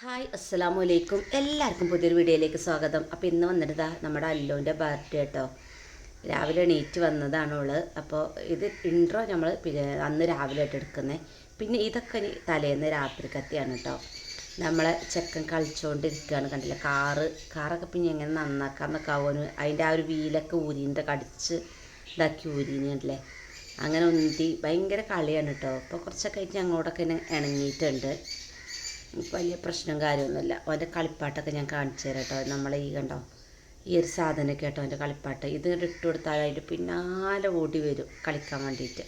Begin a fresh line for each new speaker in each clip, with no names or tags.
Hi അസ്സലാമു അലൈക്കും എല്ലാവർക്കും പുതിയൊരു വീഡിയോയിലേക്ക് സ്വാഗതം. അപ്പോൾ ഇന്ന് വന്നിട്ട് ദാ നമ്മുടെ അല്ലുവിന്റെ ബർത്ത്ഡേ കേട്ടോ രാവിലെ എണീറ്റ് വന്നതാണ് അവൾ അപ്പോൾ ഇത് ഇൻട്രോ നമ്മൾ അന്ന് രാവിലെ ആയിട്ട് എടുക്കുന്നത് പിന്നെ ഇതൊക്കെ തലേന്ന് രാത്രി കത്തിയാണ് കേട്ടോ നമ്മളെ ചെക്കൻ കളിച്ചുകൊണ്ടിരിക്കുകയാണ് കണ്ടില്ല? കാറ് കാറൊക്കെ പിന്നെ എങ്ങനെ നന്നാക്കാന്നൊക്കെ ആവുമെന്ന് അതിന്റെ ആ ഒരു വീലൊക്കെ ഊരിന്റെ കടിച്ച് ഇതാക്കി ഊരിഞ്ഞല്ലേ അങ്ങനെ ഉന്തി. ഭയങ്കര കളിയാണ് കേട്ടോ അപ്പോൾ കുറച്ചൊക്കെ ആയിട്ട് ഞങ്ങളോടൊക്കെ ഇണങ്ങിയിട്ടുണ്ട്. വലിയ പ്രശ്നം കാര്യമൊന്നുമില്ല. അവന്റെ കളിപ്പാട്ടൊക്കെ ഞാൻ കാണിച്ചു തരാം കേട്ടോ. നമ്മളെ ഈ കണ്ടോ ഈ ഒരു സാധനമൊക്കെ കേട്ടോ അവന്റെ കളിപ്പാട്ട്. ഇത് ഇട്ട് കൊടുത്താൽ അതിന്റെ പിന്നാലെ ഓടി വരും കളിക്കാൻ വേണ്ടിയിട്ട്.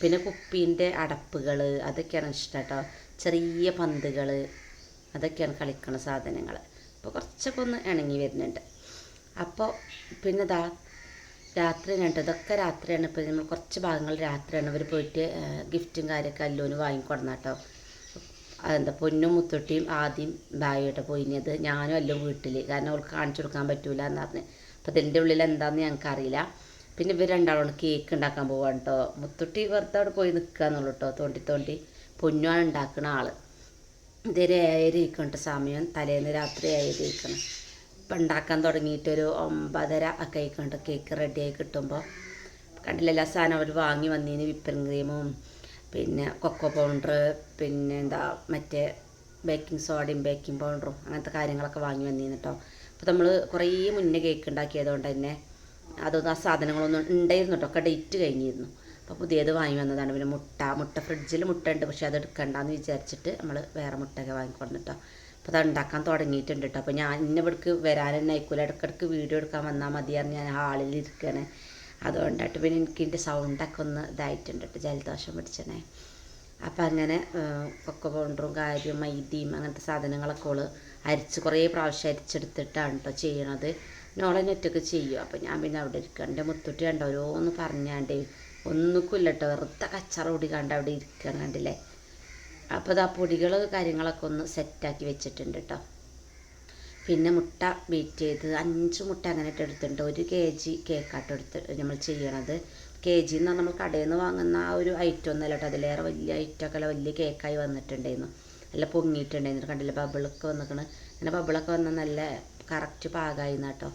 പിന്നെ കുപ്പീന്റെ അടപ്പുകൾ അതൊക്കെയാണ് ഇഷ്ടം കേട്ടോ. ചെറിയ പന്തുകൾ അതൊക്കെയാണ് കളിക്കണ സാധനങ്ങൾ അപ്പോൾ കുറച്ചൊക്കെ ഒന്ന് ഇണങ്ങി വരുന്നുണ്ട്. അപ്പോൾ പിന്നെ ദാ രാത്രി രണ്ട് ഇതൊക്കെ രാത്രിയാണ്. ഇപ്പോൾ നമ്മൾ കുറച്ച് ഭാഗങ്ങൾ രാത്രിയാണ്. അവർ പോയിട്ട് ഗിഫ്റ്റും കാര്യമൊക്കെ അല്ലോന് വാങ്ങിക്കൊടുന്ന കേട്ടോ. എന്താ പൊന്നും മുത്തൊട്ടിയും ആദ്യം ബാഗായിട്ട് പോയിഞ്ഞത് ഞാനും എല്ലാം വീട്ടിൽ കാരണം അവൾക്ക് കാണിച്ചു കൊടുക്കാൻ പറ്റൂല എന്ന് പറഞ്ഞ്. അപ്പോൾ ഇതിന്റെ ഉള്ളിൽ എന്താണെന്ന് ഞങ്ങൾക്ക് അറിയില്ല. പിന്നെ ഇവർ രണ്ടാളോട് കേക്ക് ഉണ്ടാക്കാൻ പോവാണ് കേട്ടോ മുത്തൊട്ടി വെറുതെ അവിടെ പോയി നിൽക്കുക എന്നുള്ളൂ കേട്ടോ തോണ്ടി തോണ്ടി പൊന്നുമാണ് ഉണ്ടാക്കുന്ന ആൾ ഇതൊരു കേട്ടോ സമയം. തലേന്ന് രാത്രി ഏഴരയ്ക്കണം ഇപ്പം ഉണ്ടാക്കാൻ തുടങ്ങിയിട്ടൊരു ഒമ്പതര ഒക്കെ ആയിക്കൊണ്ട് കേക്ക് റെഡിയായി കിട്ടുമ്പോൾ കണ്ടില്ല എല്ലാ സാധനം അവർ വാങ്ങി വന്നതിന് വിപ്പിംഗ് ക്രീമും പിന്നെ കൊക്കോ പൗഡർ പിന്നെ എന്താ മറ്റേ ബേക്കിംഗ് സോഡയും ബേക്കിംഗ് പൗഡറും അങ്ങനത്തെ കാര്യങ്ങളൊക്കെ വാങ്ങി വന്നിരുന്നു കേട്ടോ അപ്പോൾ നമ്മൾ കുറേ മുന്നേ കേക്ക് ഉണ്ടാക്കിയതുകൊണ്ട് തന്നെ അതൊന്നും ആ സാധനങ്ങളൊന്നും ഉണ്ടായിരുന്നു കേട്ടോ ഒക്കെ ഡേറ്റ് കഴിഞ്ഞിരുന്നു. അപ്പോൾ പുതിയത് വാങ്ങി വന്നതാണ്. പിന്നെ മുട്ട മുട്ട ഫ്രിഡ്ജിൽ മുട്ട ഉണ്ട്. പക്ഷേ അത് എടുക്കണ്ടെന്ന് വിചാരിച്ചിട്ട് നമ്മൾ വേറെ മുട്ടയൊക്കെ വാങ്ങിക്കൊണ്ടു കേട്ടോ അപ്പോൾ അത് ഉണ്ടാക്കാൻ തുടങ്ങിയിട്ടുണ്ട് കേട്ടോ അപ്പോൾ ഞാൻ ഇന്ന ഇവിടേക്ക് വരാൻ തന്നെ ആയിക്കൂല. ഇടയ്ക്കിടയ്ക്ക് വീഡിയോ എടുക്കാൻ വന്നാൽ മതിയായിരുന്നു. ഞാൻ ഹാളിൽ ഇരിക്കുകയാണ് അതുകൊണ്ടായിട്ട് പിന്നെ എനിക്ക് എന്റെ സൗണ്ടൊക്കെ ഒന്ന് ഇതായിട്ടുണ്ട് കേട്ടോ ജലദോഷം പിടിച്ചണേ അപ്പം അങ്ങനെ കൊക്ക പൗഡറും കാര്യം മൈദയും അങ്ങനത്തെ സാധനങ്ങളൊക്കെ ഓൾ അരിച്ച് കുറേ പ്രാവശ്യം അരിച്ചെടുത്തിട്ടാണ് കേട്ടോ ചെയ്യണത്. നോളെ നെറ്റൊക്കെ ചെയ്യും. അപ്പം ഞാൻ പിന്നെ അവിടെ ഇരിക്കുക എന്റെ മുത്തുട്ടി കണ്ടോ ഓരോന്ന് പറഞ്ഞാണ്ട് ഒന്നുമില്ല കേട്ടോ വെറുതെ കച്ചറ പൊടി കണ്ട് അവിടെ ഇരിക്കുകയാണ് കണ്ടില്ലേ. അപ്പോൾ ആ പൊടികൾ കാര്യങ്ങളൊക്കെ ഒന്ന് സെറ്റാക്കി വെച്ചിട്ടുണ്ട് കേട്ടോ പിന്നെ മുട്ട ബീറ്റ് ചെയ്ത് അഞ്ച് മുട്ട അങ്ങനെ ഇട്ട് എടുത്തിട്ടുണ്ട് ഒരു കെ ജി കേക്കാട്ട് എടുത്ത് നമ്മൾ ചെയ്യണത്. കെ ജി എന്ന് നമ്മൾ കടയിൽ നിന്ന് വാങ്ങുന്ന ആ ഒരു ഐറ്റം ഒന്നല്ല കേട്ടോ അതിലേറെ വലിയ ഐറ്റമൊക്കെ അല്ല വലിയ കേക്കായി വന്നിട്ടുണ്ടായിരുന്നു. നല്ല പൊങ്ങിയിട്ടുണ്ടായിരുന്നു. കണ്ടില്ല? ബബിളൊക്കെ വന്നിക്കണ്. അങ്ങനെ ബബിളൊക്കെ വന്ന നല്ല കറക്റ്റ് പാകമായി കേട്ടോ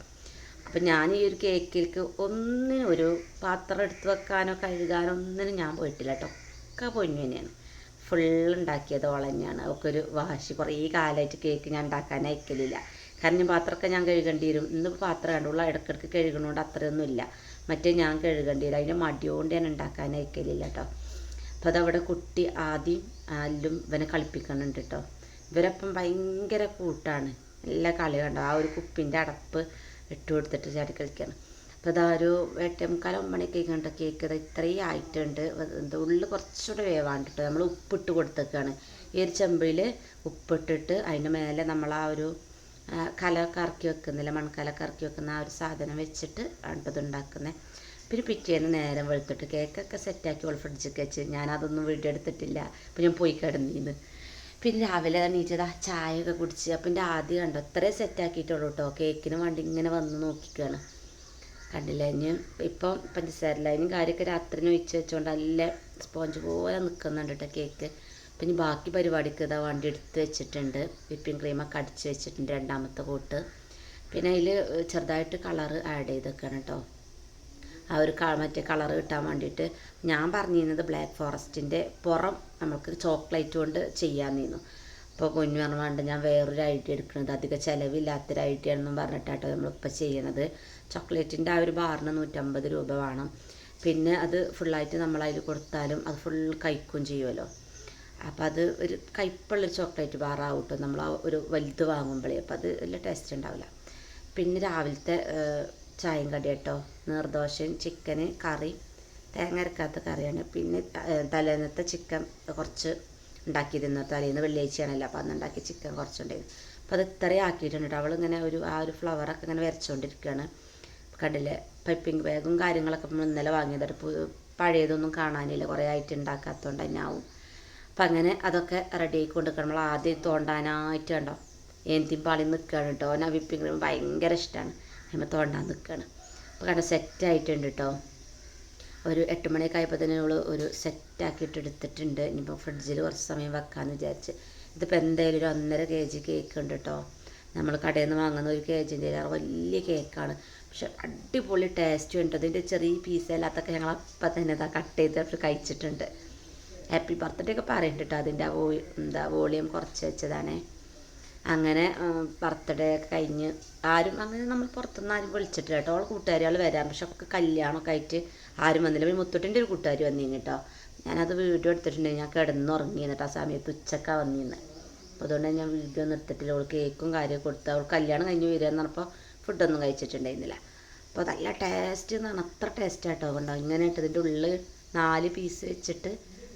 അപ്പം ഞാൻ ഈ ഒരു കേക്കിലേക്ക് ഒന്നിനും ഒരു പാത്രം എടുത്ത് വെക്കാനോ കഴുകാനോ ഒന്നിനും ഞാൻ പോയിട്ടില്ല കേട്ടോ ഒക്കെ പൊന്നു തന്നെയാണ്. ഫുൾ ഉണ്ടാക്കിയത് ഓൾ തന്നെയാണ് അവൾക്കൊരു വാശി. കുറേ കാലമായിട്ട് കേക്ക് ഞാൻ ഉണ്ടാക്കാൻ അയക്കലില്ല. കാരണം പാത്രമൊക്കെ ഞാൻ കഴുകേണ്ടി വരും. ഇന്ന് പാത്രം കണ്ടുള്ള ഇടയ്ക്കിടയ്ക്ക് കഴുകണോണ്ട് അത്രയൊന്നും ഇല്ല. മറ്റേ ഞാൻ കഴുകേണ്ടി വരും. അതിന്റെ മടിയോണ്ട് ഞാൻ ഉണ്ടാക്കാൻ കേട്ടോ അപ്പോൾ അതവിടെ കുട്ടി ആദ്യം അല്ലും ഇവനെ കളിപ്പിക്കുന്നുണ്ട് കേട്ടോ ഇവരപ്പം ഭയങ്കര കൂട്ടാണ്. എല്ലാ കളി കണ്ടോ? ആ ഒരു കുപ്പിന്റെ അടപ്പ് ഇട്ട് കൊടുത്തിട്ട് ചാടി കളിക്കുകയാണ് അപ്പോൾ ഇതാ ഒരു എട്ടേ മുക്കാൽ ഒമ്പണിയൊക്കെ കണ്ട കേക്ക് ഇത് ഇത്രയും ആയിട്ടുണ്ട്. എന്താ ഉള്ളിൽ കുറച്ചുകൂടെ വേവാണ്ടിട്ട് നമ്മൾ ഉപ്പിട്ട് കൊടുത്തേക്കാണ്. ഈ ഒരു ചെമ്പിൽ ഉപ്പിട്ടിട്ട് അതിന്റെ മേലെ നമ്മൾ ആ ഒരു കല കറക്കി വെക്കുന്നില്ല മൺകല കറക്കി വെക്കുന്ന ആ ഒരു സാധനം വെച്ചിട്ട് അടുപ്പത് ഉണ്ടാക്കുന്നത് പിന്നെ പിറ്റേന്ന് നേരം വെളുത്തിട്ട് കേക്കൊക്കെ സെറ്റാക്കി ഓൾ ഫ്രിഡ്ജിൽ വെച്ച്. ഞാനതൊന്നും വീഡിയോ എടുത്തിട്ടില്ല. അപ്പോൾ ഞാൻ പോയി കിടന്നിന്ന്. പിന്നെ രാവിലെ എണീറ്റത് ആ ചായയൊക്കെ കുടിച്ച്. അപ്പം എന്റെ ആദ്യം കണ്ടോ അത്രയും സെറ്റാക്കിയിട്ടുള്ളൂ കേട്ടോ കേക്കിന് വേണ്ടി ഇങ്ങനെ വന്ന് നോക്കിക്കുകയാണ് കണ്ടില്ല? ഇനി ഇപ്പം പഞ്ചസാരല്ല അതിനും കാര്യമൊക്കെ രാത്രി ഒഴിച്ച് വെച്ചുകൊണ്ട് നല്ല സ്പോഞ്ച് പോലെ നിൽക്കുന്നുണ്ട് കേട്ടോ കേക്ക്. പിന്നെ ബാക്കി പരിപാടിക്ക് ഇതാ വണ്ടി എടുത്ത് വെച്ചിട്ടുണ്ട്. വിപ്പിംഗ് ക്രീമൊക്കെ അടിച്ച് വെച്ചിട്ടുണ്ട് രണ്ടാമത്തെ കൂട്ട്. പിന്നെ അതിൽ ചെറുതായിട്ട് കളറ് ആഡ് ചെയ്തൊക്കെയാണ് കേട്ടോ ആ ഒരു മറ്റേ കളർ കിട്ടാൻ വേണ്ടിയിട്ട് ഞാൻ പറഞ്ഞിരുന്നത് ബ്ലാക്ക് ഫോറസ്റ്റിന്റെ പുറം നമുക്ക് ചോക്ലേറ്റ് കൊണ്ട് ചെയ്യാമെന്നിരുന്നു. അപ്പോൾ കുഞ്ഞു പറഞ്ഞുകൊണ്ട് ഞാൻ വേറൊരു ഐഡിയ എടുക്കുന്നത് അധികം ചിലവില്ലാത്തൊരു ഐഡിയ എന്നും പറഞ്ഞിട്ടാട്ടോ നമ്മളിപ്പോൾ ചെയ്യുന്നത് ചോക്ലേറ്റിന്റെ ആ ഒരു ബാറിന് നൂറ്റമ്പത് രൂപ വേണം. പിന്നെ അത് ഫുള്ളായിട്ട് നമ്മൾ കൊടുത്താലും അത് ഫുൾ കഴിക്കുകയും ചെയ്യുമല്ലോ അപ്പോൾ അത് ഒരു കയ്പുള്ളൊരു ചോക്ലേറ്റ് ബാറാവും കേട്ടോ നമ്മൾ ആ ഒരു വലുത് വാങ്ങുമ്പോഴേ അപ്പം അത് വലിയ ടേസ്റ്റ് ഉണ്ടാവില്ല. പിന്നെ രാവിലത്തെ ചായയും കടി കേട്ടോ നീർദോശയും ചിക്കന് കറി തേങ്ങ അരക്കാത്ത കറിയാണ്. പിന്നെ തലേന്നത്തെ ചിക്കൻ കുറച്ച് ഉണ്ടാക്കിയിരുന്നു തലേന്ന് വെള്ളിയാഴ്ചയാണല്ലോ അപ്പോൾ അന്ന് ഉണ്ടാക്കിയ ചിക്കൻ കുറച്ചുണ്ടായിരുന്നു അപ്പോൾ അത് ഇത്രയും ആക്കിയിട്ടുണ്ട് അവൾ ഇങ്ങനെ ഒരു ആ ഒരു ഫ്ലവറൊക്കെ ഇങ്ങനെ വരച്ചുകൊണ്ടിരിക്കുകയാണ് കണ്ടില്ലേ? പൈപ്പിംഗ് ബാഗും കാര്യങ്ങളൊക്കെ നമ്മൾ ഇന്നലെ വാങ്ങിയത് പഴയതൊന്നും കാണാനില്ല. കുറേ ആയിട്ട് ഉണ്ടാക്കാത്തതുകൊണ്ട് തന്നെ ആവും. അപ്പം അങ്ങനെ അതൊക്കെ റെഡി ആയിക്കൊണ്ട് നമ്മൾ ആദ്യം തോണ്ടാനായിട്ട് കണ്ടോ? ഏന്തിയും പാളി നിൽക്കുകയാണ് കേട്ടോ ഓന വിപ്പിംഗ് ക്രീം ഭയങ്കര ഇഷ്ടമാണ് അതിമ്പോൾ തോണ്ടാൻ നിൽക്കുകയാണ് അപ്പോൾ കണ്ട സെറ്റായിട്ടുണ്ട് കേട്ടോ ഒരു എട്ട് മണിയൊക്കെ ആയപ്പോൾ തന്നെ നമ്മൾ ഒരു സെറ്റാക്കിയിട്ട് എടുത്തിട്ടുണ്ട്. ഇനിയിപ്പോൾ ഫ്രിഡ്ജിൽ കുറച്ച് സമയം വെക്കാമെന്ന് വിചാരിച്ച്. ഇതിപ്പോൾ എന്തായാലും ഒരു ഒന്നര കെ ജി കേക്ക് ഉണ്ട് കേട്ടോ നമ്മൾ കടയിൽ നിന്ന് വാങ്ങുന്ന ഒരു കെ ജിന്റെ വലിയ കേക്കാണ് പക്ഷെ അടിപൊളി ടേസ്റ്റും ഉണ്ട്. അതിന്റെ ചെറിയ പീസ് അല്ലാത്തൊക്കെ ഞങ്ങൾ അപ്പം തന്നെ ഇതാ കട്ട് ചെയ്ത് കഴിച്ചിട്ടുണ്ട്. ഹാപ്പി ബർത്ത്ഡേ ഒക്കെ പറയുന്നുണ്ട് കേട്ടോ അതിന്റെ വോ എന്താ വോളിയം കുറച്ച് വെച്ചതാണ്. അങ്ങനെ ബർത്ത്ഡേ ഒക്കെ കഴിഞ്ഞ് ആരും അങ്ങനെ നമ്മൾ പുറത്തുനിന്ന് ആരും വിളിച്ചിട്ടില്ല കേട്ടോ. അവൾ കൂട്ടുകാരികൾ വരാം. പക്ഷെ ഒക്കെ കല്യാണമൊക്കെ ആയിട്ട് ആരും വന്നില്ല. പിന്നെ മുത്തുട്ടിന്റെ ഒരു കൂട്ടുകാരി വന്നിരുന്നു കേട്ടോ. ഞാനത് വീഡിയോ എടുത്തിട്ടുണ്ടെങ്കിൽ ഞാൻ കിടന്നുറങ്ങി എന്നിട്ട് ആ സമയത്ത് ഉച്ചക്കാണ് വന്നിരുന്നത് അപ്പോൾ അതുകൊണ്ട് ഞാൻ വീഡിയോ ഒന്നും എടുത്തിട്ടില്ല. അവൾ കേക്കും കാര്യമൊക്കെ കൊടുത്ത് അവൾ കല്യാണം കഴിഞ്ഞ് വരിക എന്ന് പറഞ്ഞപ്പോൾ ഫുഡൊന്നും കഴിച്ചിട്ടുണ്ടായിരുന്നില്ല. അപ്പോൾ നല്ല ടേസ്റ്റ് എന്ന് പറഞ്ഞാൽ അത്ര ടേസ്റ്റ് ആട്ടോ ഉണ്ടാവും ഇങ്ങനെ ഇട്ട് ഇതിന്റെ ഉള്ളിൽ നാല് പീസ് വെച്ചിട്ട്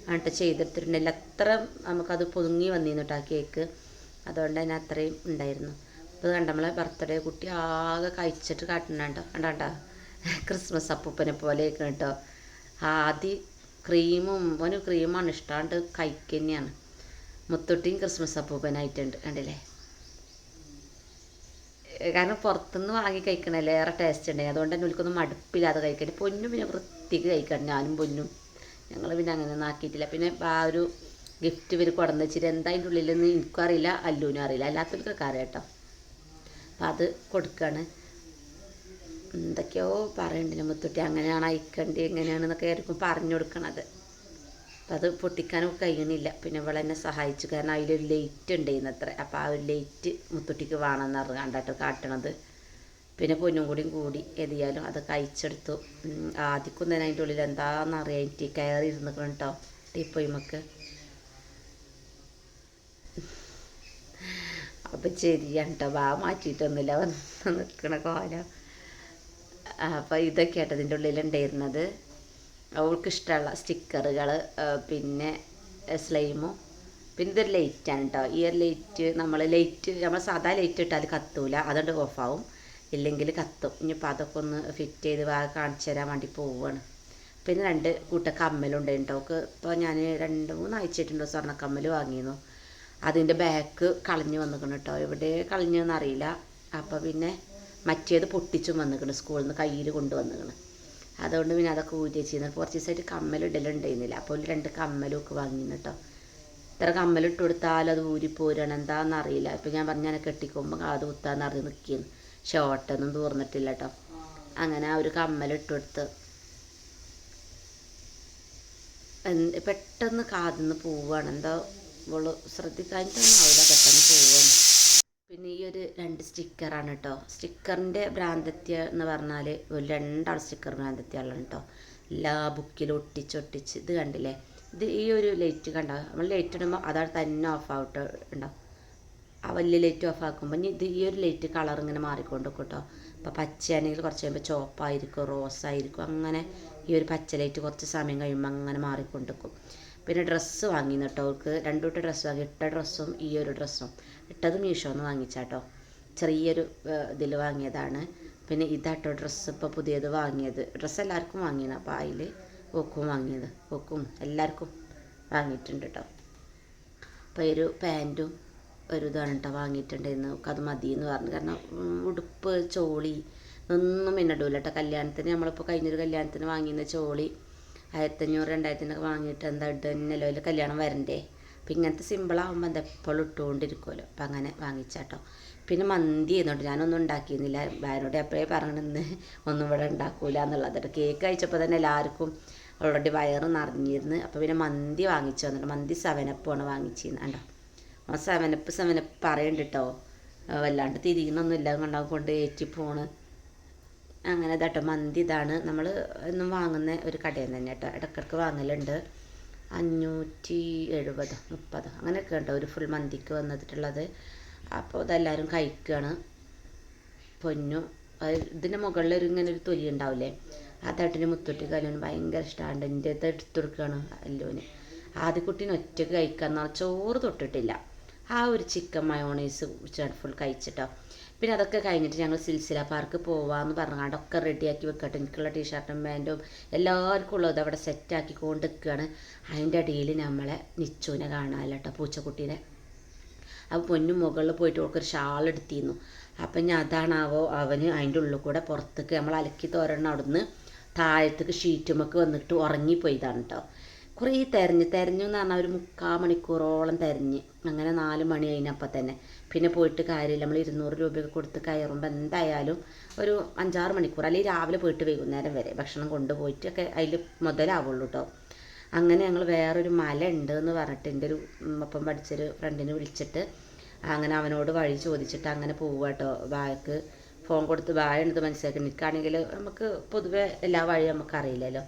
എന്നിട്ട് ചെയ്തെടുത്തിട്ടുണ്ടെങ്കിൽ അത്ര നമുക്കത് പൊതുങ്ങി വന്നിരുന്നു കേട്ടോ ആ കേക്ക്. അതുകൊണ്ട് തന്നെ അത്രയും ഉണ്ടായിരുന്നു. അപ്പോൾ കണ്ട നമ്മളെ ബർത്ത്ഡേ കുട്ടി ആകെ കഴിച്ചിട്ട് കാട്ടുന്നുണ്ടോ. കണ്ടാ ക്രിസ്മസ് അപ്പൂപ്പനെ പോലെയൊക്കെ കേട്ടോ ആദ്യം ക്രീമും ഓന് ക്രീമാണ് ഇഷ്ടമാണ്ട് കഴിക്കന്നെയാണ് മുത്തൊട്ടിയും ക്രിസ്മസ് അപ്പൂപ്പനായിട്ടുണ്ട്. കണ്ടില്ലേ? കാരണം പുറത്തുനിന്ന് വാങ്ങി കഴിക്കണല്ലേ ഏറെ ടേസ്റ്റ് ഉണ്ടായി അതുകൊണ്ട് തന്നെ എനിക്കൊന്നും മടുപ്പില്ലാതെ കഴിക്കട്ടെ പൊന്നും പിന്നെ വൃത്തിക്ക് കഴിക്കണം ഞാനും പൊന്നും. ഞങ്ങൾ പിന്നെ അങ്ങനെ ഒന്നും ആക്കിയിട്ടില്ല. പിന്നെ ആ ഒരു ഗിഫ്റ്റ് ഇവർ കൊടന്ന് വെച്ചിട്ട് എന്താ അതിന്റെ ഉള്ളിലെന്ന് എനിക്കും അറിയില്ല അല്ലൂനും അറിയില്ല. അല്ലാത്തവർക്കൊക്കെ അറിയാം കേട്ടോ. അപ്പം അത് കൊടുക്കുകയാണ് എന്തൊക്കെയോ പറയുന്നുണ്ട് മുത്തുട്ടി. അങ്ങനെയാണ് അയക്കേണ്ടി എങ്ങനെയാണെന്നൊക്കെ ആയിരിക്കും പറഞ്ഞു കൊടുക്കണത്. അപ്പം അത് പൊട്ടിക്കാനും കഴിയണില്ല. പിന്നെ ഇവളെ എന്നെ സഹായിച്ചു. കാരണം അതിലൊരു ലൈറ്റ് ഉണ്ടായിരുന്നു അത്ര അപ്പോൾ ആ ഒരു ലൈറ്റ് മുത്തുട്ടിക്ക് വേണമെന്ന് കണ്ടിട്ട് കാട്ടണത്. പിന്നെ പൊന്നും കൂടിയും കൂടി എതിയാലും അത് കഴിച്ചെടുത്തു. ആദ്യം തന്നെ അതിന്റെ ഉള്ളിൽ എന്താണെന്ന് അറിയാം എനിക്ക് കയറി ഇരുന്നിക്കണം കേട്ടോ ടീപ്പോയ്മക്ക് അപ്പം ശരിയാണ് കേട്ടോ വാ മാറ്റിയിട്ടൊന്നുമില്ല വന്ന് നിൽക്കണ കോലം. ഇതൊക്കെ ആട്ടോ ഇതിന്റെ ഉള്ളിലുണ്ടായിരുന്നത്. അവൾക്ക് ഇഷ്ടമുള്ള സ്റ്റിക്കറുകൾ പിന്നെ സ്ലൈമും. പിന്നെ ഇതൊരു ലൈറ്റാണ് കേട്ടോ ഈ ഒരു ലൈറ്റ് നമ്മൾ ലൈറ്റ് നമ്മൾ സാധാ ലൈറ്റ് ഇട്ടാൽ കത്തൂല അതുകൊണ്ട് ഓഫാവും. ഇല്ലെങ്കിൽ കത്തും. ഇനിയിപ്പോൾ അതൊക്കെ ഒന്ന് ഫിറ്റ് ചെയ്ത് വാ കാണിച്ചു തരാൻ വേണ്ടി പോവുകയാണ് പിന്നെ രണ്ട് കൂട്ട കമ്മലുണ്ട് കേട്ടോ ഇപ്പോൾ ഞാൻ രണ്ട് മൂന്ന് മൂന്നാഴ്ചയായിട്ടുണ്ടോ സ്വർണ കമ്മൽ വാങ്ങിയിരുന്നു. അതിന്റെ ബാക്ക് കളഞ്ഞു വന്നിക്കണം കേട്ടോ എവിടെ കളഞ്ഞെന്ന് അറിയില്ല. അപ്പോൾ പിന്നെ മറ്റേത് പൊട്ടിച്ചും വന്നിക്കണം. സ്കൂളിൽ നിന്ന് കയ്യിൽ കൊണ്ടുവന്നിക്കണം അതുകൊണ്ട് പിന്നെ അതൊക്കെ ഊരി വെച്ചിരുന്നു. കുറച്ച് ദിവസമായിട്ട് കമ്മൽ ഇടലുണ്ടായിരുന്നില്ല അപ്പോൾ രണ്ട് കമ്മലും ഒക്കെ വാങ്ങിയിരുന്നു കേട്ടോ ഇത്ര കമ്മലിട്ട് കൊടുത്താൽ അത് ഊരിപ്പോരാണ്. എന്താണെന്ന് അറിയില്ല. ഇപ്പം ഞാൻ പറഞ്ഞു ഞാൻ കെട്ടിക്കുമ്പോൾ അത് കുത്താന്ന് അറിഞ്ഞ് ഷോട്ടൊന്നും തൂർന്നിട്ടില്ല കേട്ടോ അങ്ങനെ ആ ഒരു കമ്മലിട്ട് കൊടുത്ത് പെട്ടെന്ന് കാതിന്ന് പോവുകയാണ് എന്താ ഇവൾ ശ്രദ്ധിക്കാനിട്ടൊന്നും ആവില്ല പെട്ടെന്ന് പോവുകയാണ് പിന്നെ ഈ ഒരു രണ്ട് സ്റ്റിക്കറാണ് കേട്ടോ സ്റ്റിക്കറിന്റെ ഭ്രാന്തത്യ എന്ന് പറഞ്ഞാൽ ഒരു രണ്ടാൾ സ്റ്റിക്കർ ഭ്രാന്തത്യമാണ് കേട്ടോ എല്ലാ ബുക്കിലും ഒട്ടിച്ചൊട്ടിച്ച്. ഇത് കണ്ടില്ലേ? ഇത് ഈ ഒരു ലൈറ്റ് കണ്ടോ? നമ്മൾ ലൈറ്റ് ഇടുമ്പോൾ അതാണ് തന്നെ ഓഫ് ആവട്ടെ ഉണ്ടാവും ആ വലിയ ലൈറ്റ് ഓഫ് ആക്കുമ്പോൾ ഇത് ഈ ഒരു ലൈറ്റ് കളർ ഇങ്ങനെ മാറിക്കൊണ്ട് കേട്ടോ ഇപ്പോൾ പച്ചയാണെങ്കിൽ കുറച്ച് കഴിയുമ്പോൾ ചോപ്പായിരിക്കും റോസായിരിക്കും അങ്ങനെ ഈ ഒരു പച്ച ലൈറ്റ് കുറച്ച് സമയം കഴിയുമ്പോൾ അങ്ങനെ മാറിക്കൊണ്ടിരിക്കും. പിന്നെ ഡ്രസ്സ് വാങ്ങി കേട്ടോ അവർക്ക് രണ്ടു വട്ടം ഡ്രസ്സ് വാങ്ങി ഇട്ട ഡ്രസ്സും ഈ ഒരു ഡ്രസ്സും ഇട്ടത് മീഷോന്ന് വാങ്ങിച്ചാട്ടോ. ചെറിയൊരു ഇതിൽ വാങ്ങിയതാണ്. പിന്നെ ഇതാട്ടോ ഡ്രസ്സ് ഇപ്പോൾ പുതിയത് വാങ്ങിയത്. ഡ്രസ്സ് എല്ലാവർക്കും വാങ്ങിയത് അപ്പോൾ അതിൽ ഓക്കും വാങ്ങിയത്. ഓക്കും എല്ലാവർക്കും വാങ്ങിയിട്ടുണ്ട് കേട്ടോ അപ്പോൾ ഒരു പാന്റും ഒരു ഇതാണ് കേട്ടോ വാങ്ങിയിട്ടുണ്ടായിരുന്നു അത് മതി എന്ന് പറഞ്ഞു. കാരണം ഉടുപ്പ് ചോളി ഒന്നും പിന്നെ ഇടൂല കേട്ടോ കല്യാണത്തിന് നമ്മളിപ്പോൾ കഴിഞ്ഞൊരു കല്യാണത്തിന് വാങ്ങിയിരുന്ന ചോളി ആയിരത്തഞ്ഞൂറ് രണ്ടായിരത്തിനൊക്കെ വാങ്ങിയിട്ട് എന്താ ഇടുന്നല്ലോ അതിൽ കല്യാണം വരണ്ടേ. അപ്പം ഇങ്ങനത്തെ സിമ്പിളാകുമ്പോൾ എന്താ എപ്പോഴും ഇട്ടുകൊണ്ടിരിക്കുമല്ലോ അപ്പം അങ്ങനെ വാങ്ങിച്ചാട്ടോ. പിന്നെ മന്തി ചെയ്യുന്നുണ്ട് ഞാനൊന്നും ഉണ്ടാക്കിയിരുന്നില്ല. ഭാര്യനോട് എപ്പോഴേ പറയണമെന്ന് ഒന്നും ഇവിടെ ഉണ്ടാക്കൂല എന്നുള്ളത് കേക്ക് കഴിച്ചപ്പോൾ തന്നെ എല്ലാവർക്കും ഓൾറെഡി വയറ് നിറഞ്ഞിരുന്നു. അപ്പോൾ പിന്നെ മന്തി വാങ്ങിച്ചു വന്നിട്ട് മന്തി സെവനപ്പാണ് വാങ്ങിച്ചിരുന്നത് കണ്ടോ. ആ സെവനപ്പ് സെവനപ്പ് പറയുന്നുണ്ട് കേട്ടോ വല്ലാണ്ട് തിരിയണമൊന്നുമില്ല കണ്ടാൽ കൊണ്ട് ഏറ്റി പോണ്. അങ്ങനെ ഇതാട്ടോ. മന്തി ഇതാണ്. നമ്മൾ എന്നും വാങ്ങുന്ന ഒരു കടയിൽ നിന്ന് തന്നെ കേട്ടോ ഇടയ്ക്കിടയ്ക്ക് വാങ്ങലുണ്ട്. അഞ്ഞൂറ്റി എഴുപത് മുപ്പത് അങ്ങനെയൊക്കെ ഉണ്ടോ ഒരു ഫുൾ മന്തിക്ക് വന്നിട്ടുള്ളത്. അപ്പോൾ ഇതെല്ലാവരും കഴിക്കുകയാണ് പൊന്നു. ഇതിന്റെ മുകളിൽ ഒരു ഇങ്ങനെ ഒരു തൊലി ഉണ്ടാവില്ലേ? ആ തട്ടിന് മുത്തൊട്ടി കല്ലുവിന് ഭയങ്കര ഇഷ്ടമാണ് എന്റെ ഇത് എടുത്തു കൊടുക്കുകയാണ് അല്ലോന് ആദ്യ കുട്ടീനെ ഒറ്റയ്ക്ക് കഴിക്കാൻ ചോറ് തൊട്ടിട്ടില്ല. ആ ഒരു ചിക്കൻ മയോണൈസ് ഫുൾ കഴിച്ചിട്ടോ. പിന്നെ അതൊക്കെ കഴിഞ്ഞിട്ട് ഞങ്ങൾ സിൽസില പാർക്ക് പോവാമെന്ന് പറഞ്ഞാണ്ട് ഒക്കെ റെഡിയാക്കി വെക്കട്ടെ. എനിക്കുള്ള ടീഷർട്ടും പാന്റും എല്ലാവർക്കും ഉള്ളത് അവിടെ സെറ്റാക്കി കൊണ്ട് നിൽക്കുകയാണ് അതിന്റെ അടിയിൽ നമ്മളെ നിച്ചുവിനെ കാണാമല്ലോ കേട്ടോ പൂച്ചക്കുട്ടീനെ. അപ്പോൾ പൊന്നും മുകളിൽ പോയിട്ട് ഒരു ഷാൾ എടുത്തിരുന്നു. അപ്പം ഞാൻ അതാണാവോ അവന് അതിന്റെ ഉള്ളിൽ കൂടെ പുറത്തേക്ക് നമ്മൾ അലക്കി തോരണം അവിടുന്ന് താഴത്തേക്ക് ഷീറ്റുമൊക്കെ വന്നിട്ട് ഉറങ്ങിപ്പോയതാണ് കേട്ടോ കുറേ തെരഞ്ഞ് തെരഞ്ഞു എന്ന് പറഞ്ഞാൽ ഒരു മുക്കാൽ മണിക്കൂറോളം തെരഞ്ഞ്. അങ്ങനെ നാല് മണി കഴിഞ്ഞപ്പോൾ തന്നെ. പിന്നെ പോയിട്ട് കാര്യമില്ല. നമ്മൾ ഇരുന്നൂറ് രൂപയൊക്കെ കൊടുത്ത് കയറുമ്പോൾ എന്തായാലും ഒരു അഞ്ചാറ് മണിക്കൂർ അല്ലെങ്കിൽ രാവിലെ പോയിട്ട് വൈകുന്നേരം വരെ ഭക്ഷണം കൊണ്ടുപോയിട്ട് കൊണ്ടുപോയിട്ടൊക്കെ അതിൽ മുതലാവുള്ളൂ കേട്ടോ അങ്ങനെ ഞങ്ങൾ വേറൊരു മല ഉണ്ട് എന്ന് പറഞ്ഞിട്ട് എന്റെ ഒരു ഒപ്പം പഠിച്ചൊരു ഫ്രണ്ടിനെ വിളിച്ചിട്ട് അങ്ങനെ അവനോട് വഴി ചോദിച്ചിട്ട് അങ്ങനെ പോവുക കേട്ടോ വായക്ക് ഫോൺ കൊടുത്ത് വായ എടുത്ത് മനസ്സിലാക്കി. നിൽക്കുകയാണെങ്കിൽ നമുക്ക് പൊതുവെ എല്ലാ വഴിയും നമുക്ക് അറിയില്ലല്ലോ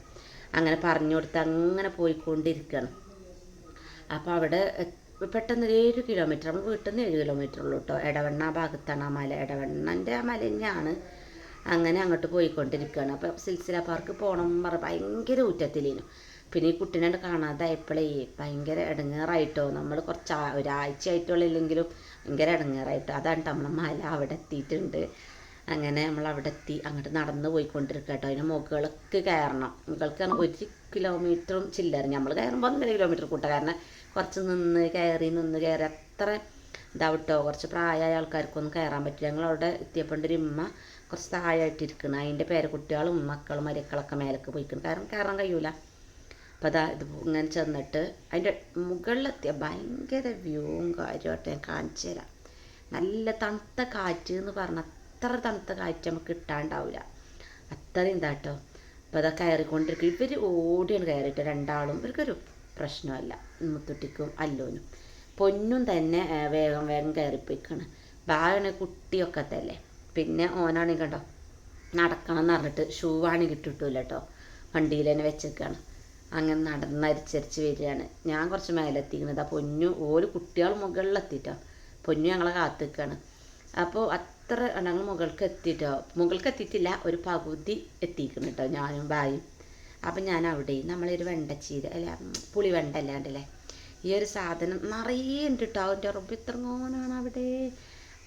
അങ്ങനെ പറഞ്ഞു കൊടുത്ത് അങ്ങനെ പോയിക്കൊണ്ടിരിക്കുകയാണ് അപ്പോൾ അവിടെ പെട്ടെന്ന് ഒരു ഏഴ് കിലോമീറ്റർ നമ്മൾ വീട്ടിൽ നിന്ന് ഏഴ് കിലോമീറ്റർ ഉള്ളൂ കേട്ടോ എടവണ്ണ ആ ഭാഗത്താണ് ആ മല. എടവണ്ണന്റെ ആ മല തന്നെയാണ് അങ്ങനെ അങ്ങോട്ട് പോയിക്കൊണ്ടിരിക്കുകയാണ് അപ്പോൾ സിൽസില പാർക്ക് പോകണം പറ ഭയങ്കര ഊറ്റത്തിലേനു. പിന്നെ ഈ കുട്ടീനെ കാണാതായപ്പോഴേ ഭയങ്കര ഇടങ്ങേറായിട്ടോ നമ്മൾ കുറച്ച് ഒരാഴ്ച ആയിട്ടുള്ളില്ലെങ്കിലും ഭയങ്കര ഇടങ്ങേറായിട്ടോ അതാണ് നമ്മളെ മല അവിടെ എത്തിയിട്ടുണ്ട്. അങ്ങനെ നമ്മൾ അവിടെ എത്തി അങ്ങോട്ട് നടന്ന് പോയിക്കൊണ്ടിരിക്കുക കേട്ടോ. അതിന് മുകൾക്ക് കയറണം. മുകൾക്ക് ഒരു കിലോമീറ്ററും ചില്ലറ നമ്മൾ കയറുമ്പോൾ ഒന്നര കിലോമീറ്റർ കൂട്ട. കാരണം കുറച്ച് നിന്ന് കയറി നിന്ന് കയറി അത്ര ഇതാവട്ടോ കുറച്ച് പ്രായമായ ആൾക്കാർക്കൊന്നും കയറാൻ പറ്റില്ല. ഞങ്ങൾ അവിടെ എത്തിയപ്പോൾ ഒരു ഉമ്മ കുറച്ച് താഴായിട്ടിരിക്കണം അതിന്റെ പേരക്കുട്ടികളും മക്കളും മരക്കളൊക്കെ മേലേക്ക് പോയിക്കണം. കാരണം കയറാൻ കഴിയൂല. അപ്പോൾ അതാ ഇത് ഇങ്ങനെ ചെന്നിട്ട് അതിന്റെ മുകളിലെത്തിയ ഭയങ്കര വ്യൂവും കാര്യമായിട്ട് ഞാൻ കാണിച്ചു തരാം. നല്ല തണുത്ത കാറ്റ് എന്ന് പറഞ്ഞാൽ അത്ര തണുത്ത കാറ്റ് നമുക്ക് കിട്ടാണ്ടാവില്ല അത്രയും ഇതാട്ടോ അപ്പോൾ അതാ കയറിക്കൊണ്ടിരിക്കും. ഇവർ ഓടിയാണ് കയറിയിട്ട്. രണ്ടാളും ഇവർക്കൊരു പ്രശ്നമല്ല. മുത്തുട്ടിക്കും അല്ലോനും. പൊന്നും തന്നെ വേഗം വേഗം കയറിപ്പോയിക്കാണ്. ബാഗാണ് കുട്ടിയൊക്കെ തന്നെ പിന്നെ ഓനാണെങ്കിൽ കണ്ടോ? നടക്കണം എന്ന് പറഞ്ഞിട്ട് ഷൂ ആണെങ്കിൽ കിട്ടിട്ടില്ല കേട്ടോ വണ്ടിയിൽ തന്നെ വെച്ചേക്കാണ്. അങ്ങനെ നടന്നരിച്ചരിച്ച് വരികയാണ്. ഞാൻ കുറച്ച് മേലെത്തിക്കുന്നത് ആ പൊന്നു ഓൽ കുട്ടികൾ മുകളിലെത്തിയിട്ടോ പൊന്നു ഞങ്ങളെ കാത്തിക്കാണ്. അപ്പോൾ അത്ര ഞങ്ങൾ മുകൾക്ക് എത്തിയിട്ടോ മുകൾക്ക് എത്തിയിട്ടില്ല ഒരു പകുതി എത്തിക്കണം കേട്ടോ ഞാനും ബായും. അപ്പം ഞാൻ അവിടെ നമ്മളൊരു വെണ്ടച്ചീര അല്ല ഉം, പുളി വെണ്ട അല്ലാണ്ടല്ലേ? ഈ ഒരു സാധനം നിറയെ ഉണ്ട് കേട്ടോ അതിന്റെ ഉറപ്പ് ഇത്രങ്ങോനാണ് അവിടെ.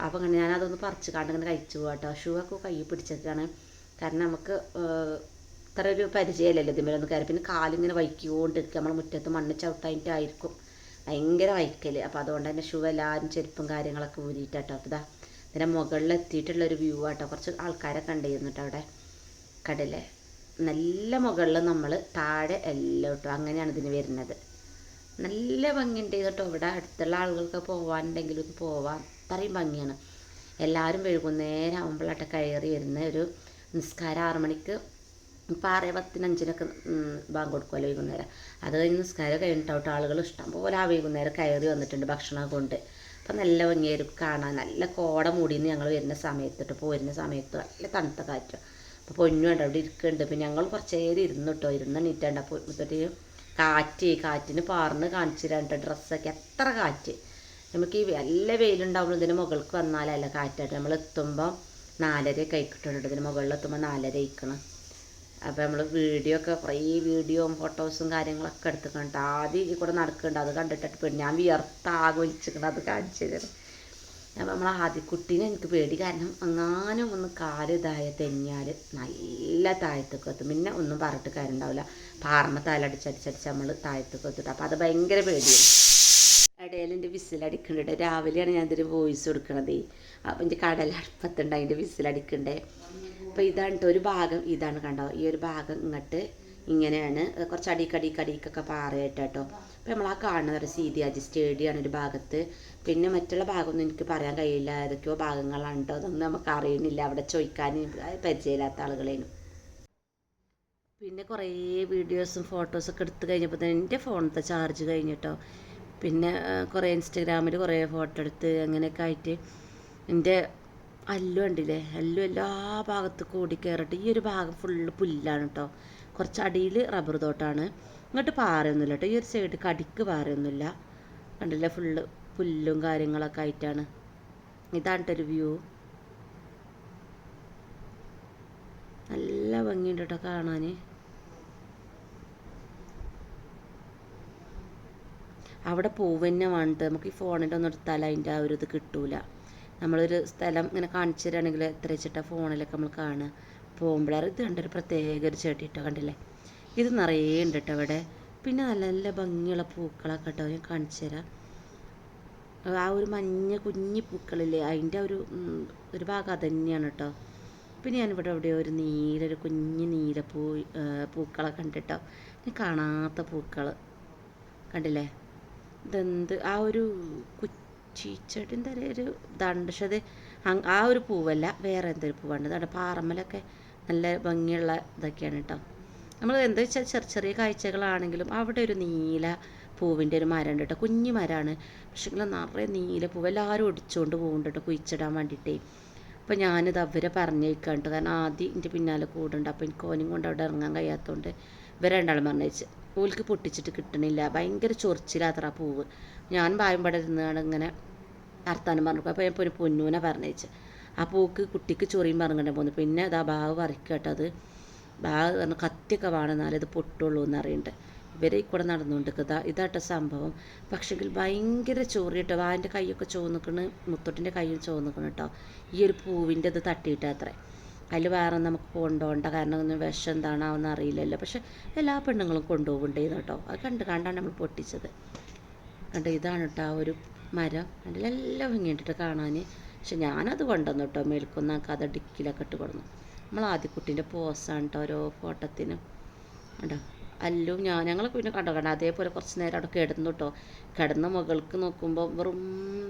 അപ്പം അങ്ങനെ ഞാനതൊന്ന് പറിച്ച് കാണ്ട് ഇങ്ങനെ കഴിച്ചു പോകട്ടോ ഷൂ ഒക്കെ കൈ പിടിച്ചേക്കാണ്. കാരണം നമുക്ക് ഇത്ര ഒരു പരിചയമല്ലല്ലോ ഇതിന്മേലൊന്ന് കയറി. പിന്നെ കാലിങ്ങനെ വൈക്കിക്കൊണ്ടിരിക്കുക. നമ്മൾ മുറ്റത്ത് മണ്ണ് ചവിട്ടായിട്ടായിരിക്കും. ഭയങ്കര വൈക്കൽ അപ്പോൾ അതുകൊണ്ട് തന്നെ ഷൂ എല്ലാവരും ചെരുപ്പും കാര്യങ്ങളൊക്കെ ഊരിയിട്ടാട്ടോ. അപ്പോൾ ഇതാ ഇതിന്റെ മുകളിൽ എത്തിയിട്ടുള്ള ഒരു വ്യൂ ആട്ടോ. കുറച്ച് ആൾക്കാരെ കണ്ടിരുന്നിട്ട് അവിടെ കടലെ. നല്ല മുകളിൽ നമ്മൾ താഴെ എല്ലാം കേട്ടോ അങ്ങനെയാണ് ഇതിന് വരുന്നത്. നല്ല ഭംഗിയുണ്ട് കേട്ടോ. ഇവിടെ അടുത്തുള്ള ആളുകൾക്ക് പോകാനുണ്ടെങ്കിലും ഒന്ന് പോവാം അത്രയും ഭംഗിയാണ്. എല്ലാവരും വൈകുന്നേരം ആകുമ്പോഴാട്ട കയറി വരുന്ന ഒരു നിസ്കാരം ആറ് മണിക്ക് ഇപ്പം ആറ് പത്തിനഞ്ചിനൊക്കെ ബാങ്ക് കൊടുക്കുമല്ലോ വൈകുന്നേരം. അത് കഴിഞ്ഞ് നിസ്കാരം കഴിഞ്ഞിട്ടാവട്ടെ ആളുകൾ ഇഷ്ടം പോലെ ആ വൈകുന്നേരം കയറി വന്നിട്ടുണ്ട് ഭക്ഷണം കൊണ്ട്. അപ്പം നല്ല ഭംഗിയായിരിക്കും. കാണാൻ നല്ല കോട മൂടിന്ന് ഞങ്ങൾ വരുന്ന സമയത്ത് കേട്ടോ. പോരുന്ന സമയത്ത് നല്ല തണുത്ത കാറ്റും. അപ്പോൾ വേണ്ട അവിടെ ഇരിക്കുന്നുണ്ട്. പിന്നെ ഞങ്ങൾ കുറച്ച് നേരം ഇരുന്നു കേട്ടോ. ഇരുന്ന് അപ്പോൾ എന്നിട്ട് കാറ്റ് കാറ്റിന് പാർന്ന് കാണിച്ചു രണ്ട് ഡ്രസ്സൊക്കെ. എത്ര കാറ്റ്. നമുക്ക് ഈ നല്ല വെയിലുണ്ടാവുമ്പോൾ ഇതിന് മുകൾക്ക് വന്നാലല്ല കാറ്റായിട്ട്. നമ്മൾ എത്തുമ്പോൾ നാലര കഴിക്കിട്ടുണ്ട് ഇതിന് മുകളിൽ എത്തുമ്പോൾ നാലര കഴിക്കണം അപ്പോൾ നമ്മൾ വീഡിയോ ഒക്കെ കുറേ വീഡിയോയും ഫോട്ടോസും കാര്യങ്ങളൊക്കെ എടുത്തിട്ടുണ്ട്. ആദ്യം ഈ കൂടെ നടക്കുന്നുണ്ട് അത് കണ്ടിട്ട് പേടി ഞാൻ വിയർത്താകെ വലിച്ചിട്ടുണ്ട് അത് കാണിച്ചു തരാം. അപ്പം നമ്മൾ ആദ്യക്കുട്ടീനെ എനിക്ക് പേടി. കാരണം എങ്ങാനും ഒന്ന് കാൽ ഇതായ തെന്നിയാൽ നല്ല താഴത്തേക്ക് എത്തും. പിന്നെ ഒന്നും പറഞ്ഞിട്ട് കാര്യം ഉണ്ടാവില്ല പാർമ തലടിച്ചടിച്ചടിച്ച് നമ്മൾ താഴത്തേക്ക് എത്തിട്ട്. അപ്പം അത് ഭയങ്കര പേടിയാണ് ഇടയിൽ എന്റെ വിസിലടിക്കുന്നുണ്ട് രാവിലെയാണ് ഞാൻ ഇതിന് വോയിസ് കൊടുക്കണത്. അപ്പം എന്റെ കടലടുപ്പത്തുണ്ട്. അതിന്റെ വിസിലടിക്കണ്ടേ അപ്പോൾ ഇതാണ് ട്ടോ ഒരു ഭാഗം. ഇതാണ് കണ്ടോ? ഈ ഒരു ഭാഗം ഇങ്ങോട്ട് ഇങ്ങനെയാണ്. കുറച്ച് അടിക്കടിക്കടിക്കൊക്കെ പാറയായിട്ട് കേട്ടോ അപ്പോൾ നമ്മൾ ആ കാണുന്ന ഒരു സീതി അഡ്ജസ്റ്റ് സ്റ്റേഡിയാണ് ഒരു ഭാഗത്ത്. പിന്നെ മറ്റുള്ള ഭാഗമൊന്നും എനിക്ക് പറയാൻ കഴിയില്ല. ഏതൊക്കെയോ ഭാഗങ്ങളുണ്ടോ അതൊന്നും നമുക്ക് അറിയുന്നില്ല. അവിടെ ചോദിക്കാൻ പരിചയമില്ലാത്ത ആളുകളേനും. പിന്നെ കുറേ വീഡിയോസും ഫോട്ടോസൊക്കെ എടുത്ത് കഴിഞ്ഞപ്പോൾ തന്നെ എന്റെ ഫോണിലത്തെ ചാർജ് കഴിഞ്ഞിട്ടോ പിന്നെ കുറേ ഇൻസ്റ്റഗ്രാമിൽ കുറേ ഫോട്ടോ എടുത്ത് അങ്ങനെയൊക്കെ ആയിട്ട് എന്റെ അല്ലു ഉണ്ടില്ലേ അല്ലു എല്ലാ ഭാഗത്ത് കൂടി കയറിട്ട് ഈ ഒരു ഭാഗം ഫുള്ള് പുല്ലാണ് കേട്ടോ കുറച്ച് അടിയിൽ റബ്ബർ തോട്ടാണ്. ഇങ്ങോട്ട് പാറയൊന്നുമില്ല കേട്ടോ ഈ ഒരു സൈഡ് കടിക്ക് പാറയൊന്നുമില്ല. കണ്ടില്ലേ? ഫുള്ള് പുല്ലും കാര്യങ്ങളൊക്കെ ആയിട്ടാണ്. ഇതാണ് ഒരു വ്യൂ നല്ല ഭംഗിയുണ്ട് കേട്ടോ കാണാൻ അവിടെ പോവുക തന്നെ വേണ്ടത്. നമുക്ക് ഈ ഫോണിന്റെ ഒന്നും എടുത്താൽ അതിന്റെ ആ ഒരു ഇത് കിട്ടൂല. നമ്മളൊരു സ്ഥലം ഇങ്ങനെ കാണിച്ചു തരാണെങ്കിൽ എത്ര വെച്ചിട്ടാ ഫോണിലൊക്കെ നമ്മൾ കാണുക. പോകുമ്പോഴാറ് ഇത് കണ്ടൊരു പ്രത്യേക ഒരു ചെടി കേട്ടോ കണ്ടില്ലേ? ഇത് നിറയെ ഉണ്ട് കേട്ടോ അവിടെ. പിന്നെ നല്ല നല്ല ഭംഗിയുള്ള പൂക്കളൊക്കെ കേട്ടോ ഞാൻ കാണിച്ചു തരാം. ആ ഒരു മഞ്ഞ കുഞ്ഞി പൂക്കളില്ലേ? അതിന്റെ ഒരു ഒരു ഭാഗം അത് തന്നെയാണ് കേട്ടോ. പിന്നെ ഞാനിവിടെ എവിടെയോ ഒരു നീല ഒരു കുഞ്ഞ് നീല പൂ പൂക്കളെ കണ്ടിട്ടോ. ഞാൻ കാണാത്ത പൂക്കൾ കണ്ടില്ലേ? ഇതെന്ത്? ആ ഒരു കുച്ചിച്ചെടി പറയുക ഒരു ഇതാണ് അത് ആ ഒരു പൂവല്ല വേറെ എന്തൊരു പൂവാണ്. ഇതാണ് പാറമ്മലൊക്കെ നല്ല ഭംഗിയുള്ള ഇതൊക്കെയാണ് കേട്ടോ നമ്മൾ എന്താ വെച്ചാൽ ചെറിയ ചെറിയ കാഴ്ചകളാണെങ്കിലും അവിടെ ഒരു നീല പൂവിന്റെ ഒരു മരം ഉണ്ട് കേട്ടോ കുഞ്ഞു മരമാണ്. പക്ഷേ നിറയെ നീല പൂവ്. എല്ലാവരും ഒടിച്ചുകൊണ്ട് പോകുന്നുണ്ട് കേട്ടോ കുഴിച്ചിടാൻ വേണ്ടിയിട്ടേ. അപ്പോൾ ഞാനിത് അവരെ പറഞ്ഞേക്കാം കേട്ടോ കാരണം ആദ്യം എന്റെ പിന്നാലെ കൂടുണ്ട്. അപ്പോൾ എനിക്ക് ഓനും കൊണ്ട് അവിടെ ഇറങ്ങാൻ കഴിയാത്തതുകൊണ്ട് ഇവരെ രണ്ടാളും പറഞ്ഞേച്ച് ഓൽക്ക് പൊട്ടിച്ചിട്ട് കിട്ടണില്ല. ഭയങ്കര ചൊറിച്ചിലാത്ര പൂവ്. ഞാൻ പായം പടം ഇരുന്നാണ് ഇങ്ങനെ വർത്താനം പറഞ്ഞു അപ്പോൾ ഞാൻ ഒരു പൊന്നൂനെ പറഞ്ഞേച്ച് ആ പൂക്ക് കുട്ടിക്ക് ചൊറിയും പറഞ്ഞിട്ട് പോന്നു. പിന്നെ അതാ ബാവ് പറിക്കട്ടത് ബാവ് പറഞ്ഞ കത്തിയൊക്കെ വേണമെന്നാലേ ഇത് പൊട്ടുള്ളൂ എന്നറിയണ്ട്. ഇവരെ കൂടെ നടന്നുകൊണ്ട് ഇതാ ഇതാട്ട സംഭവം. പക്ഷെങ്കിൽ ഭയങ്കര ചൊറി കേട്ടോ കൈയൊക്കെ ചോന്നിക്കണ് മുത്തോട്ടിന്റെ കൈയും ചോന്നിക്കണ് കേട്ടോ ഈ ഒരു പൂവിന്റെ ഇത് തട്ടിയിട്ട് അത്രേ അതിൽ വേറെ നമുക്ക് കൊണ്ടുപോകണ്ട കാരണം ഒന്നും വിഷം എന്താണാവെന്ന് അറിയില്ലല്ലോ. പക്ഷെ എല്ലാ പെണ്ണുങ്ങളും കൊണ്ടുപോകണ്ടേന്ന് കേട്ടോ. അത് കണ്ട് കണ്ടാണ് നമ്മൾ പൊട്ടിച്ചത്. കണ്ട് ഇതാണ് കേട്ടോ ആ ഒരു മരം. അതിലെല്ലാം ഭംഗിയിട്ടിട്ട് കാണാൻ പക്ഷെ ഞാനത് കൊണ്ടുവന്നു കേട്ടോ. മേൽക്കൊന്ന കഥ ഡിക്കിലൊക്കെ ഇട്ട് കൊടുന്നു. നമ്മൾ ആദ്യക്കുട്ടീന്റെ പോസാണ് കേട്ടോ ഓരോ ഫോട്ടത്തിനും. കണ്ടോ അല്ലും ഞാൻ ഞങ്ങൾ പിന്നെ കണ്ടോ കണ്ട അതേപോലെ കുറച്ച് നേരം അവിടെ കിടന്നു കേട്ടോ. കിടന്ന മുകൾക്ക് നോക്കുമ്പോൾ വെറും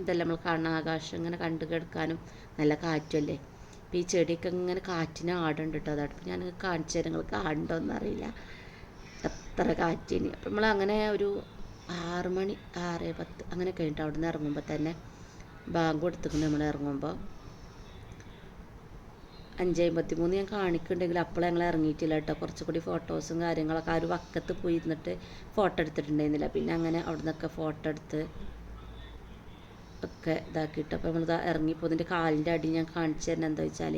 ഇതെല്ലാം നമ്മൾ കാണുന്ന ആകാശം ഇങ്ങനെ കണ്ടു കിടക്കാനും നല്ല കാറ്റുമല്ലേ അപ്പോൾ ഈ ചെടിയൊക്കെ ഇങ്ങനെ കാറ്റിന് ആടുണ്ട് കേട്ടോ അതാണ് ഞാൻ കാണിച്ചു തരാം. നിങ്ങൾക്ക് ആടുണ്ടോയെന്ന് അറിയില്ല. അത്ര കാറ്റിന്. അപ്പം നമ്മൾ അങ്ങനെ ഒരു ആറ് മണി ആറ് പത്ത് അങ്ങനെ കഴിഞ്ഞിട്ട് അവിടെ നിന്ന് ഇറങ്ങുമ്പോൾ തന്നെ ബാങ്ക് കൊടുത്തിട്ട് നമ്മൾ ഇറങ്ങുമ്പോൾ അഞ്ച് അമ്പത്തി മൂന്ന് ഞാൻ കാണിക്കുന്നുണ്ടെങ്കിൽ അപ്പോൾ ഞങ്ങൾ ഇറങ്ങിയിട്ടില്ല കേട്ടോ കുറച്ചുകൂടി ഫോട്ടോസും കാര്യങ്ങളൊക്കെ ആ ഒരു വക്കത്ത് പോയി ഇരുന്നിട്ട് ഫോട്ടോ എടുത്തിട്ടുണ്ടായിരുന്നില്ല. പിന്നെ അങ്ങനെ അവിടെ നിന്നൊക്കെ ഫോട്ടോ എടുത്ത് ഒക്കെ ഇതാക്കിയിട്ട്. അപ്പോൾ നമ്മൾ ഇറങ്ങിപ്പോൾ ഇതിന്റെ കാലിന്റെ അടി ഞാൻ കാണിച്ചു തരുന്നത് എന്താ വെച്ചാൽ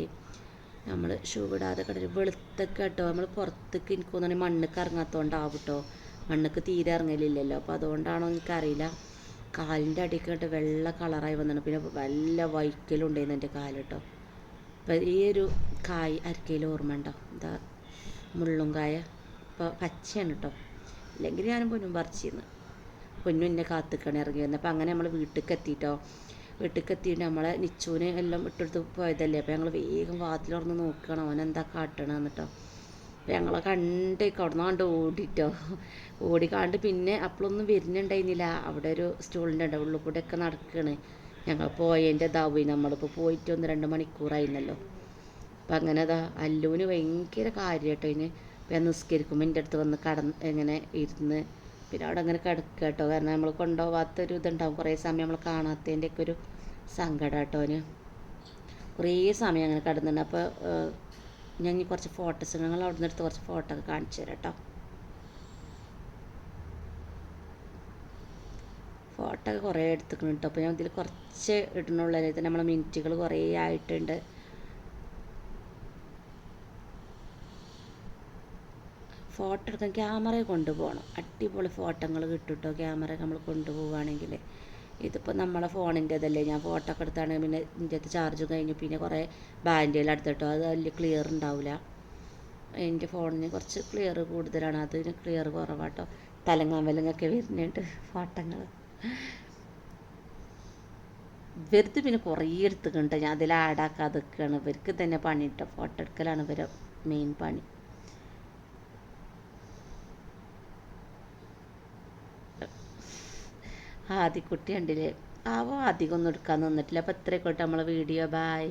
നമ്മൾ ഷൂ ഇടാതെ കിടന്ന് വെളുത്തൊക്കെ കേട്ടോ നമ്മൾ പുറത്തേക്ക് എനിക്ക് തോന്നുന്നത് മണ്ണൊക്കെ ഇറങ്ങാത്തതുകൊണ്ടാവും കേട്ടോ മണ്ണൊക്കെ തീരെ ഇറങ്ങലില്ലല്ലോ. അപ്പോൾ അതുകൊണ്ടാണോ എനിക്കറിയില്ല. കാലിന്റെ അടിയൊക്കെ കേട്ടോ വെള്ള കളറായി വന്നിട്ടുണ്ട്. പിന്നെ വല്ല വൈക്കലും ഉണ്ടായിരുന്നു എന്റെ കാൽ കേട്ടോ അപ്പോൾ ഈ ഒരു കായ് അരക്കയിൽ ഓർമ്മ ഉണ്ടോ? എന്താ മുള്ളും കായ. ഇപ്പോൾ പച്ചയാണ് കേട്ടോ അല്ലെങ്കിൽ ഞാനും പൊന്നും പറിച്ചിരുന്നു. പൊന്നും എന്നെ കാത്തുക്കണ ഇറങ്ങി വന്നത് അപ്പോൾ അങ്ങനെ നമ്മൾ വീട്ടിലേക്ക് എത്തിയിട്ടോ വീട്ടിലേക്ക് എത്തിയിട്ട് നമ്മളെ നിച്ചുവിന് എല്ലാം ഇട്ടെടുത്ത് പോയതല്ലേ. അപ്പോൾ ഞങ്ങൾ വേഗം വാതിൽ തുറന്ന് നോക്കുകയാണ് അവൻ എന്താ കാട്ടണം എന്നിട്ടോ. അപ്പോൾ ഞങ്ങളെ കണ്ടേക്ക് അവിടെ നിന്ന് കണ്ട് ഓടിട്ടോ. കണ്ട് പിന്നെ അപ്പോഴൊന്നും വരുന്നുണ്ടായിരുന്നില്ല. അവിടെ ഒരു സ്റ്റോളിന്റെ ഉണ്ട് ഉള്ളിൽ കൂടെ ഒക്കെ നടക്കുകയാണ് ഞങ്ങൾ പോയതിന്റെ ഇതാവുകയും നമ്മളിപ്പോൾ പോയിട്ട് ഒന്ന് രണ്ട് മണിക്കൂറായിരുന്നല്ലോ. അപ്പം അങ്ങനെ അതാ അല്ലുവിന് ഭയങ്കര കാര്യമായിട്ടോ ഞാൻ നിസ്കരിക്കുമ്പോൾ എന്റെ അടുത്ത് വന്ന് കടന്ന് എങ്ങനെ ഇരുന്ന് പിന്നെ അവിടെ അങ്ങനെ കിടക്കുക കേട്ടോ. കാരണം നമ്മൾ കൊണ്ടുപോകാത്തൊരു ഇതുണ്ടാവും. കുറേ സമയം നമ്മൾ കാണാത്തതിന്റെ ഒക്കെ ഒരു സങ്കടം കേട്ടോ അവന്. കുറേ സമയം അങ്ങനെ കിടന്നുണ്ട് അപ്പോൾ ഞാൻ ഇനി കുറച്ച് ഫോട്ടോസ് ഞങ്ങൾ അവിടെ നിന്ന് എടുത്ത് കുറച്ച് ഫോട്ടോ ഒക്കെ കാണിച്ചു തരാം കേട്ടോ. ഫോട്ടോ ഒക്കെ കുറേ എടുത്തിട്ടുണ്ട് കേട്ടോ. അപ്പോൾ ഞാൻ ഇതിൽ കുറച്ച് ഇടണുള്ളൂ അതായത് നമ്മളെ മിനിറ്റുകൾ കുറേ ആയിട്ടുണ്ട്. ഫോട്ടോ എടുക്കാൻ ക്യാമറ കൊണ്ടുപോകണം. അടിപൊളി ഫോട്ടോകൾ കിട്ടും കേട്ടോ ക്യാമറ നമ്മൾ കൊണ്ടുപോവുകയാണെങ്കിൽ. ഇതിപ്പോൾ നമ്മളെ ഫോണിന്റെതല്ലേ ഞാൻ ഫോട്ടോ ഒക്കെ എടുത്താണെങ്കിൽ പിന്നെ ഇതിന്റെ ചാർജ് കഴിഞ്ഞു പിന്നെ കുറേ ബാൻഡെല്ലാം എടുത്തിട്ടോ അത് വലിയ ക്ലിയർ ഉണ്ടാവില്ല. എന്റെ ഫോണിന് കുറച്ച് ക്ലിയർ കൂടുതലാണ്. അതിന് ക്ലിയർ കുറവാട്ടോ. തലങ്ങാൻ വലങ്ങൊക്കെ വരുന്നുണ്ട് ഫോട്ടങ്ങൾ വെറുതെ പിന്നെ കുറേ എടുത്തിട്ടുണ്ട് ഞാൻ അതിൽ ആഡാക്കാതെ നിൽക്കുകയാണ്. ഇവർക്ക് തന്നെ പണി കേട്ടോ ഫോട്ടോ എടുക്കലാണ് ഇവരെ മെയിൻ പണി. ആദ്യക്കുട്ടി കണ്ടില്ലേ? അവ അധികം ഒന്നും എടുക്കാൻ നിന്നിട്ടില്ല. അപ്പോൾ ഇത്രയൊക്കെ നമ്മളെ വീഡിയോ. ബായ്